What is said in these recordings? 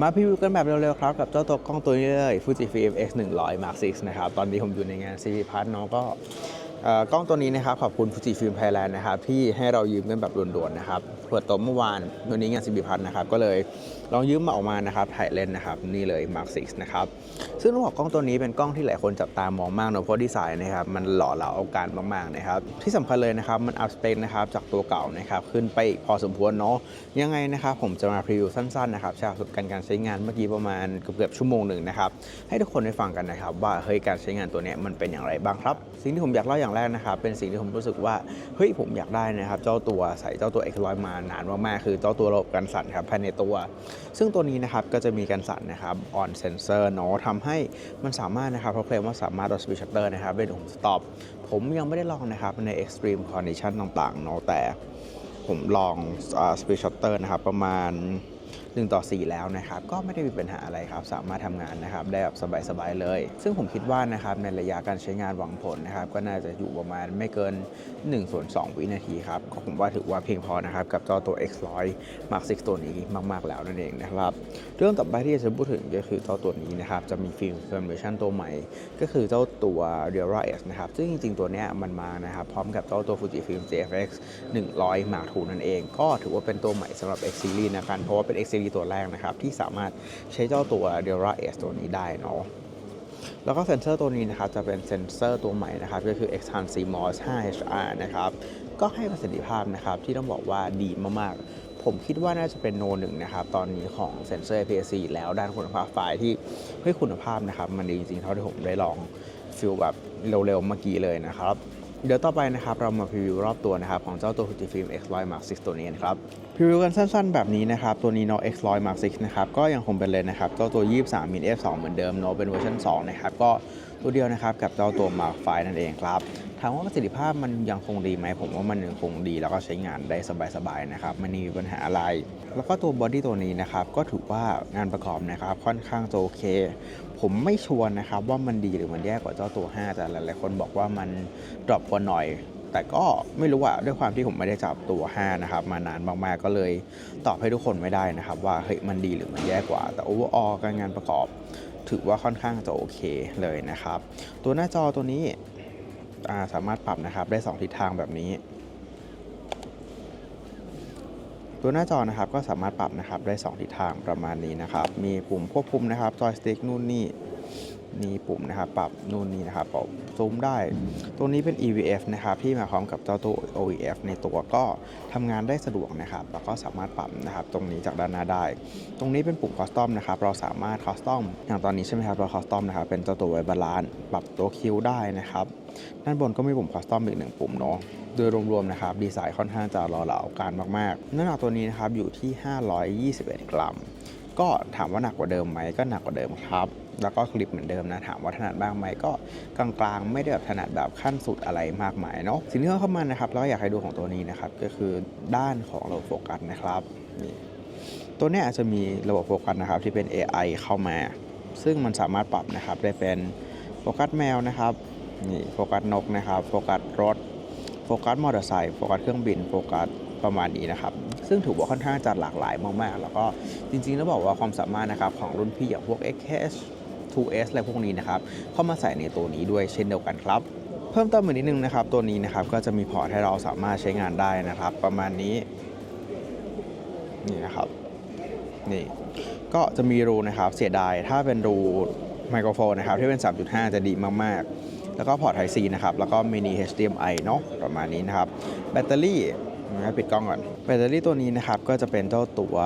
มาพรีวิวกันแบบเร็วๆครับ กับเจ้าตัวกล้องตัวนี้เลย Fujifilm X 1 0 0 Mark 6นะครับ ตอนนี้ผมอยู่ในงาน CP Part น้องก็ กล้องตัวนี้นะครับขอบคุณ Fujifilm Thailand นะครับที่ให้เรายืมกันแบบด่วนๆนะครับเปิดตัวเมื่อวานวันนี้งาน CP Plus นะครับก็เลยลองยืมมาออกมานะครับถ่ายเล่นนะครับนี่เลย Mark 6นะครับซึ่งต้องบอกกล้องตัวนี้เป็นกล้องที่หลายคนจับตามองมากเนอะเพราะดีไซน์นะครับมันหล่อเหลาเอาการมากๆนะครับที่สำคัญเลยนะครับมันอัพสเปคนะครับจากตัวเก่านะครับขึ้นไปอีกพอสมควรเนาะยังไงนะครับผมจะมาพรีวิวสั้นๆนะครับจากประสบการณ์การใช้งานเมื่อกี้ประมาณเกือบๆชั่วโมงหนึ่งนะครับให้ทุกคนได้ฟังกันนะครับว่าเฮ้ยการใช้งานตัวเนี้ยมันเป็นอย่างไรบ้างครับสิ่งที่ผมอยากเล่าอย่างแรกนะครับ เป็นสิ่งที่ผมรู้สึกว่า เฮ้ย ผมอยากได้นะครับ เจ้าตัวใส่เจ้าตัว X100 มานานมากๆ คือเจ้าตัวระบบกันสั่นครับภายในตัว ซึ่งตัวนี้นะครับ ก็จะมีการสั่นนะครับ on sensor เนาะทำให้มันสามารถนะครับเขาเคลมว่าสามารถ dot speed shutter นะครับเป็นผมสต็อปผมยังไม่ได้ลองนะครับใน extreme condition ต่างๆเนาะแต่ผมลองสปีช็อตเตอร์นะครับประมาณ 1 ต่อ 4 แล้วนะครับ ก็ไม่ได้มีปัญหาอะไรครับ สามารถทำงานนะครับ ได้แบบสบาย ๆ เลย ซึ่งผมคิดว่านะครับ ในระยะการใช้งานหวังผลนะครับ ก็น่าจะอยู่ประมาณไม่เกิน1ส่วน2วินาทีครับ ก็ผมว่าถือว่าเพียงพอนะครับ กับเจ้าตัว X100 Mark 6ตัวนี้มาก ๆ แล้วนั่นเองนะครับ เรื่องต่อไปที่จะพูดถึงก็คือเจ้าตัวนี้นะครับ จะมีฟิล์มเฟอร์เมชันตัวใหม่ ก็คือเจ้าตัว r e a l X นะครับ ซึ่งจริง ๆ ตัวนี้มันมานะครับ พร้อมกับเจ้าตัว Fujifilm JFX 100 Mark II นั่นเอง ก็ถือว่าเป็นตัวใหม่สำหรับ X Series นะครับเพราะว่าเป็น X Series ตัวแรกนะครับ ที่สามารถใช้เจ้าตัว r e a l X ตัวนี้ได้เนาะแล้วก็เซนเซอร์ตัวนี้นะครับ จะเป็นเซนเซอร์ตัวใหม่นะครับ ก็คือ Xtran CMOS 5HR นะครับ ก็ให้ประสิทธิภาพนะครับ ที่ต้องบอกว่าดีมากๆ ผมคิดว่าน่าจะเป็นโนหนึ่งนะครับ ตอนนี้ของเซนเซอร์ APS-C แล้วด้านคุณภาพไฟล์ที่เฮ้ยคุณภาพนะครับ มันดีจริงๆเท่าที่ผมได้ลองฟิลแบบเร็วๆเมื่อกี้เลยนะครับ เดี๋ยวต่อไปนะครับเรามาพรีวิวรอบตัวนะครับของเจ้าตัว Fujifilm X100 Mark 6ตัวนี้นครับพรีวิวกันสั้นๆแบบนี้นะครับตัวนี้เนาะ X100 Mark 6นะครับก็ยังคงเป็นเลยนะครับเจ้าตัว 23มิล f2 เหมือนเดิมเนาะเป็นเวอร์ชัน2นะครับก็ ตัวเดียวนะครับกับเจ้าตัว Mark 5นั่นเองครับถามว่าประสิทธิภาพมันยังคงดีไหมผมว่ามันยังคงดีแล้วก็ใช้งานได้สบายๆนะครับไม่มีปัญหาอะไร แล้วก็ตัวบอดี้ตัวนี้นะครับก็ถือว่างานประกอบนะครับค่อนข้างจะโอเค ผมไม่ชวร์นะครับว่ามันดีหรือมันแย่กว่าเจ้าตัว 5 แต่หลายๆคนบอกว่ามันดรอปกว่าหน่อย แต่ก็ไม่รู้อะด้วยความที่ผมไม่ได้จับตัว 5 นะครับมานานมากๆก็เลยตอบให้ทุกคนไม่ได้นะครับว่าเฮ้ยมันดีหรือมันแย่กว่า แต่โอเวอร์ออการงานประกอบ ถือว่าค่อนข้างจะโอเคเลยนะครับ ตัวหน้าจอตัวนี้าสามารถปรับนะครับได้ 2 ทิศทางแบบนี้ ตัวหน้าจอนะครับก็สามารถปรับนะครับได้ 2 ทิศทางประมาณนี้นะครับ มีปุ่มควบคุมนะครับจอยสติ๊กนู่นนี่ มีปุ่มนะครับปรับนู่นนี่นะครับปรับซูมได้ ตัวนี้เป็น EVF นะครับที่มาพร้อมกับเจ้าตัว OEF ในตัวก็ทำงานได้สะดวกนะครับแล้วก็สามารถปรับนะครับตรงนี้จากด้านหน้าได้ ตรงนี้เป็นปุ่มคอสตอมนะครับเราสามารถคอสตอมอย่างตอนนี้ใช่ไหมครับเราคอสตอมนะครับเป็นเจ้าตัวไวบาลานปรับตัวคิวได้นะครับด้านบนก็มีปุ่มคอสตอมอีกหนึ่งปุ่มเนาะโดยรวมๆนะครับดีไซน์ค่อนข้างจะหล่อเหลาการมากๆน้ำหนักตัวนี้นะครับอยู่ที่ 521 กรัม ก็ถามว่าหนักกว่าเดิมไหมก็หนักกว่าเดิมครับ แล้วก็คลิปเหมือนเดิมนะถามว่าถนัดบ้างไหมก็กลางๆ ไม่ได้แบบถนัดแบบขั้นสุดอะไรมากมายเนาะสิ่งที่เข้ามานะครับแล้วอยากให้ดูของตัวนี้นะครับก็คือด้านของระบบโฟกัสนะครับนี่ตัวนี้อาจจะมีระบบโฟกัสนะครับที่เป็น AI เข้ามา ซึ่งมันสามารถปรับนะครับได้เป็นโฟกัสแมวนะครับนี่โฟกัสนกนะครับโฟกัสรถโฟกัสมอเตอร์ไซค์โฟกัสเครื่องบินโฟกัสประมาณนี้นะครับ ซึ่งถือว่าค่อนข้างจะหลากหลายมากๆ แล้วก็จริงๆแล้วบอกว่าความสามารถนะครับของรุ่นพี่อย่างพวก XH 2S อะไรพวกนี้นะครับเข้ามาใส่ในตัวนี้ด้วยเช่นเดียวกันครับ เพิ่มเติมอีกนิดนึงนะครับ ตัวนี้นะครับก็จะมีพอร์ตให้เราสามารถใช้งานได้นะครับ ประมาณนี้นี่นะครับนี่ก็จะมีรูนะครับเสียดายถ้าเป็นรูไมโครโฟนนะครับที่เป็น 3.5 จะดีมากๆ แล้วก็พอร์ต Type C นะครับแล้วก็มินิ HDMI เนาะประมาณนี้นะครับ แบตเตอรี่ให้ปิดกล้องก่อน แบตเตอรี่ตัวนี้นะครับก็จะเป็นเจ้าตัว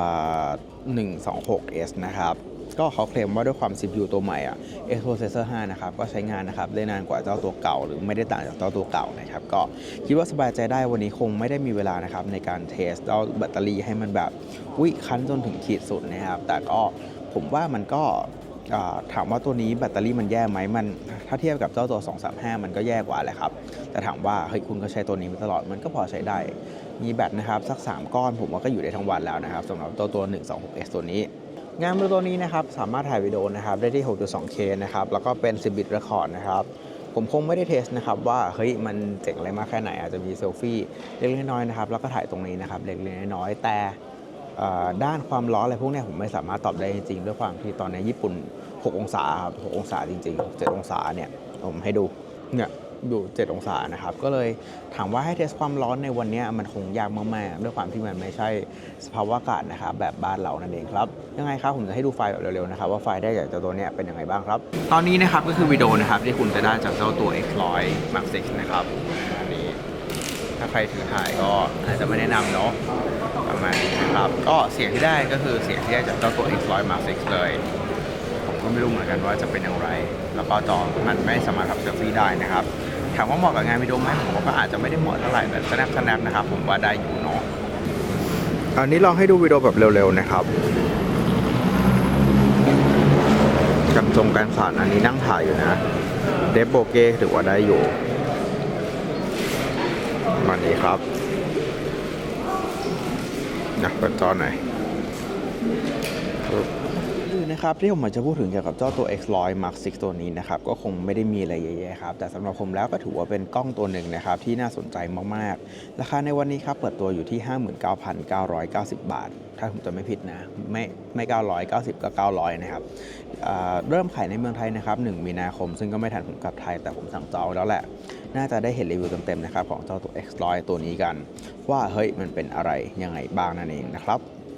126S นะครับ ก็เขาเคลมว่าด้วยความ CPU ตัวใหม่อะ X Processor 5 นะครับ ก็ใช้งานนะครับ ได้นานกว่าเจ้าตัวเก่า หรือไม่ได้ต่างจากเจ้าตัวเก่านะครับ ก็คิดว่าสบายใจได้วันนี้คงไม่ได้มีเวลานะครับ ในการเทสเจ้าแบตเตอรี่ให้มันแบบวิคันจนถึงขีดสุดนะครับ แต่ก็ผมว่ามันก็ถามว่าตัวนี้แบตเตอรี่มันแย่ไหมมันถ้าเทียบกับเจ้าตัว 235 มันก็แย่กว่าแหละครับ แต่ถามว่าเฮ้ยคุณก็ใช้ตัวนี้มาตลอดมันก็พอใช้ได้ มีแบตนะครับสัก 3 ก้อนผมว่าก็อยู่ได้ทั้งวันแล้วนะครับสำหรับตัวตัว 126S ตัวนี้ งานตัวนี้นะครับสามารถถ่ายวิดีโอนะครับได้ที่ 6.2K นะครับแล้วก็เป็น 10 บิต record นะครับผมคงไม่ได้เทสนะครับว่าเฮ้ยมันเจ๋งอะไรมากแค่ไหน อาจจะมีเซลฟี่เล็กๆน้อยๆนะครับแล้วก็ถ่ายตรงนี้นะครับเล็กๆน้อยๆแต่ด้านความร้อนอะไรพวกนี้ผมไม่สามารถตอบได้จริงๆด้วยความที่ตอนนี้ญี่ปุ่น 6 องศาครับ6องศาจริงๆ 7 องศาเนี่ยผมให้ดูเนี่ย อยู่ 7 องศานะครับ ก็เลยถามว่าให้เทสความร้อนในวันนี้มันคงยากมากๆ ด้วยความที่มันไม่ใช่สภาวะอากาศนะครับแบบบ้านเรานั่นเองครับ ยังไงครับผมจะให้ดูไฟล์แบบเร็วๆนะครับว่าไฟล์ได้จากเจ้าตัวเนี้ยเป็นยังไงบ้างครับ ตอนนี้นะครับก็คือวิดีโอนะครับที่คุณจะได้จากเจ้าตัว X100 Max 6นะครับอันนี้ถ้าใครถือถ่ายก็อาจจะไม่แนะนำเนาะประมาณนี้นะครับ ก็เสียงที่ได้ก็คือเสียงที่ได้จากเจ้าตัว X100 Mark 6เลย ก็ไม่รู้เหมือนกันว่าจะเป็นอย่างไร แล้วก็จอมันไม่สามารถทำเซลฟี่ได้นะครับ ถามว่าเหมาะกับงานวิดีโอไหมผมว่าก็อาจจะไม่ได้เหมาะเท่าไหร่แต่ snap snap นะครับ ผมว่าได้อยู่เนาะอันนี้ลองให้ดูวิดีโอแบบเร็วๆนะครับกันทรงการสานอันนี้นั่งถ่ายอยู่นะ เดฟโบเก้ถือว่าได้อยู่มานี้ครับนะเปิดจอหน่อย นะครับที่ผมอยากจะพูดถึงเกี่ยวกับเจ้าตัว X100 Mark 6 ตัวนี้นะครับก็คงไม่ได้มีอะไรเยอะแยะครับแต่สำหรับผมแล้วก็ถือว่าเป็นกล้องตัวหนึ่งนะครับที่น่าสนใจมากๆ ราคาในวันนี้ครับเปิดตัวอยู่ที่ 59,990 บาท ถ้าผมจะไม่ผิดนะไม่ไม่ 990 ก็ 900 นะครับเริ่มขายในเมืองไทยนะครับ1มีนาคม ซึ่งก็ไม่ทันผมกลับไทยแต่ผมสั่งจองแล้วแหละ น่าจะได้เห็นรีวิวเต็มๆนะครับของเจ้าตัว X100 ตัวนี้กัน ว่าเฮ้ยมันเป็นอะไรยังไงบ้างนั่นเองนะครับ